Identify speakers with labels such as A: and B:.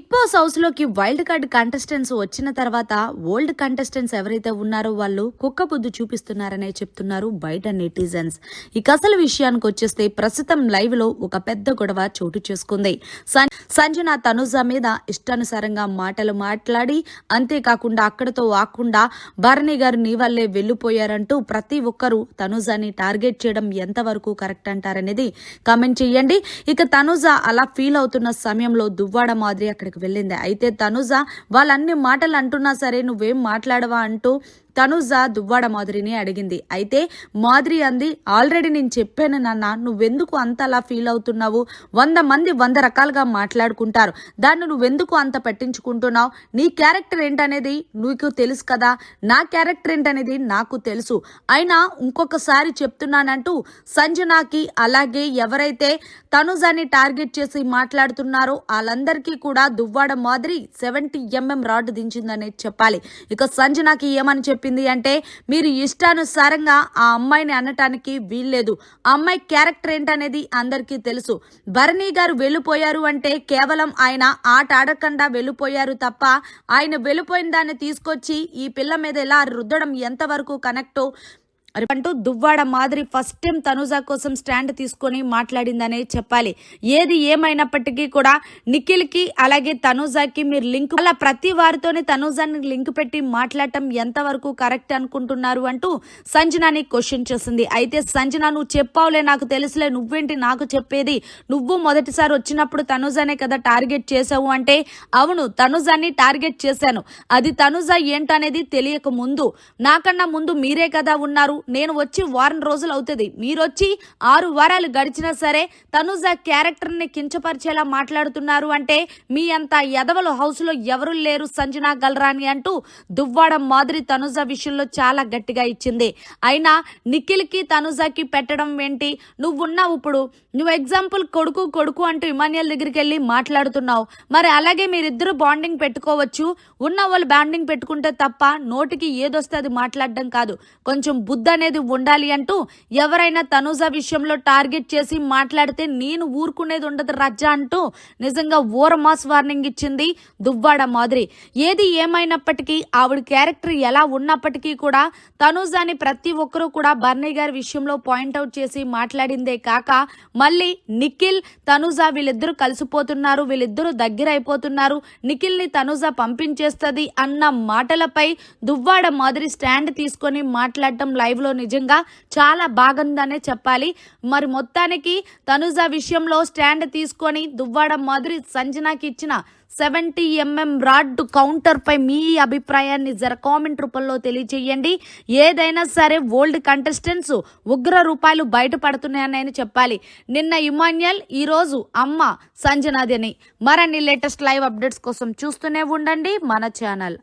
A: Big boss హౌస్లోకి wild card contestants వచ్చిన తర్వాత ఓల్డ్ కంటెస్టెంట్స్ ఎవరైతే ఉన్నారో వాళ్ళు కుక్క బుద్ధి చూపిస్తున్నారనే చెప్తున్నారు బయట నెటిజన్స్. ఇక అసలు విషయానికి వచ్చేస్తే ప్రస్తుతం లైవ్లో ఒక పెద్ద గొడవ చోటు చేసుకుంది. సంజన తనుజ మీద ఇష్టానుసారంగా మాటలు మాట్లాడి అంతేకాకుండా అక్కడతో ఆకుండా భరణి గారు నీ వల్లే వెళ్ళిపోయారంటూ ప్రతి ఒక్కరూ తనుజాని టార్గెట్ చేయడం ఎంతవరకు కరెక్ట్ అంటారనేది కామెంట్ చేయండి. ఇక తనుజ అలా ఫీల్ అవుతున్న సమయంలో దువ్వాడ మాదిరి అక్కడికి వెళ్ళింది. అయితే తనుజ వాళ్ళన్ని మాటలు అంటున్నా సరే నువ్వేం మాట్లాడవా అంటూ తనుజ దువ్వాడ మాధురిని అడిగింది. అయితే మాధురి అంది ఆల్రెడీ నేను చెప్పాను నాన్న నువ్వెందుకు అంత అలా ఫీల్ అవుతున్నావు? వంద మంది వంద రకాలుగా మాట్లాడుకుంటారు. దాన్ని నువ్వెందుకు అంత పట్టించుకుంటున్నావు? నీ క్యారెక్టర్ ఏంటనేది నీకు తెలుసు కదా? నా క్యారెక్టర్ ఏంటనేది నాకు తెలుసు. అయినా ఇంకొకసారి చెప్తున్నానంటూ సంజనాకి అలాగే ఎవరైతే తనుజాని టార్గెట్ చేసి మాట్లాడుతున్నారో వాళ్ళందరికీ కూడా దువ్వాడ మాదిరి సెవెంటీ ఎంఎం రాడ్ దించిందనే చెప్పాలి. ఇక సంజనాకి ఏమని చెప్పింది అంటే మీరు ఇష్టానుసారంగా ఆ అమ్మాయిని అనటానికి వీల్లేదు. అమ్మాయి క్యారెక్టర్ ఏంటనేది అందరికీ తెలుసు. భరణి గారు వెళ్ళిపోయారు అంటే కేవలం ఆయన ఆట ఆడకుండా వెళ్ళిపోయారు తప్ప ఆయన వెళ్ళిపోయిన దాన్ని తీసుకొచ్చి ఈ పిల్ల మీద ఎలా రుద్దడం ఎంతవరకు కనెక్టో అంటూ దువ్వాడ మాదిరి ఫస్ట్ టైం తనుజా కోసం స్టాండ్ తీసుకొని మాట్లాడిందనే చెప్పాలి. ఏది ఏమైనప్పటికీ కూడా నిఖిల్కి అలాగే తనుజాకి మీరు లింక్ అలా ప్రతి వారితోనే తనుజాని లింక్ పెట్టి మాట్లాడటం ఎంతవరకు కరెక్ట్ అనుకుంటున్నారు అంటూ సంజనాని క్వశ్చన్ చేసింది. అయితే సంజన నువ్వు చెప్పావులే నాకు తెలుసులే నువ్వేంటి నాకు చెప్పేది? నువ్వు మొదటిసారి వచ్చినప్పుడు తనుజానే కదా టార్గెట్ చేసావు అంటే అవును తనుజాని టార్గెట్ చేశాను. అది తనుజా ఏంటనేది తెలియక ముందు నాకన్నా ముందు మీరే కదా ఉన్నారు. నేను వచ్చి వారం రోజులు అవుతుంది. మీరు వచ్చి ఆరు వారాలు గడిచినా సరే తనుజ క్యారెక్టర్ని కించపరిచేలా మాట్లాడుతున్నారు అంటే మీ అంత ఎదవలు హౌస్లో ఎవరు లేరు సంజన గల్రాని అంటూ దువ్వాడ మాదిరి తనుజ విషయంలో చాలా గట్టిగా ఇచ్చింది. అయినా నిఖిల్కి తనుజకి పెట్టడం ఏంటి? నువ్వున్నావు ఇప్పుడు. నువ్వు ఎగ్జాంపుల్ కొడుకు కొడుకు అంటూ ఇమాన్యుల్ దగ్గరికి వెళ్ళి మాట్లాడుతున్నావు. మరి అలాగే మీరిద్దరు బాండింగ్ పెట్టుకోవచ్చు. ఉన్న వాళ్ళు బాండింగ్ పెట్టుకుంటే తప్ప నోటికి ఏదొస్తే అది మాట్లాడడం కాదు. కొంచెం బుద్ధ అనేది ఉండాలి అంటూ ఎవరైనా తనూజ విషయంలో టార్గెట్ చేసి మాట్లాడితే నేను ఊరుకునేది ఉండదు రజ్జా అంటూ నిజంగా ఓర మాస్ వార్నింగ్ ఇచ్చింది దువ్వాడ మాదిరి. ఏది ఏమైనప్పటికీ ఆవిడ క్యారెక్టర్ ఎలా ఉన్నప్పటికీ కూడా తనుజాని ప్రతి ఒక్కరూ కూడా బర్నీ గారి విషయంలో పాయింట్అవుట్ చేసి మాట్లాడిందే కాక మళ్ళీ నిఖిల్ తనూజ వీళ్ళిద్దరూ కలిసిపోతున్నారు వీళ్ళిద్దరూ దగ్గర అయిపోతున్నారు. నిఖిల్ని పంపించేస్తుంది అన్న మాటలపై దువ్వాడ మాదిరి స్టాండ్ తీసుకొని మాట్లాడటం లైవ్ సాంగ్లో నిజంగా చాలా బాగుందనే చెప్పాలి. మరి మొత్తానికి తనుజ విషయంలో స్టాండ్ తీసుకొని దువ్వాడ మాదిరి సంజనాకి ఇచ్చిన సెవెంటీ ఎంఎం రాడ్ కౌంటర్పై మీ అభిప్రాయాన్ని జర కామెంట్ రూపంలో తెలియచేయండి ఏదైనా సరే ఓల్డ్ కంటెస్టెంట్స్ ఉగ్ర రూపాయలు బయటపడుతున్నాయని చెప్పాలి. నిన్న ఇమాన్యుయల్ ఈరోజు అమ్మ సంజనాది అని మరిన్ని లేటెస్ట్ లైవ్ అప్డేట్స్ కోసం చూస్తూనే ఉండండి మన ఛానల్.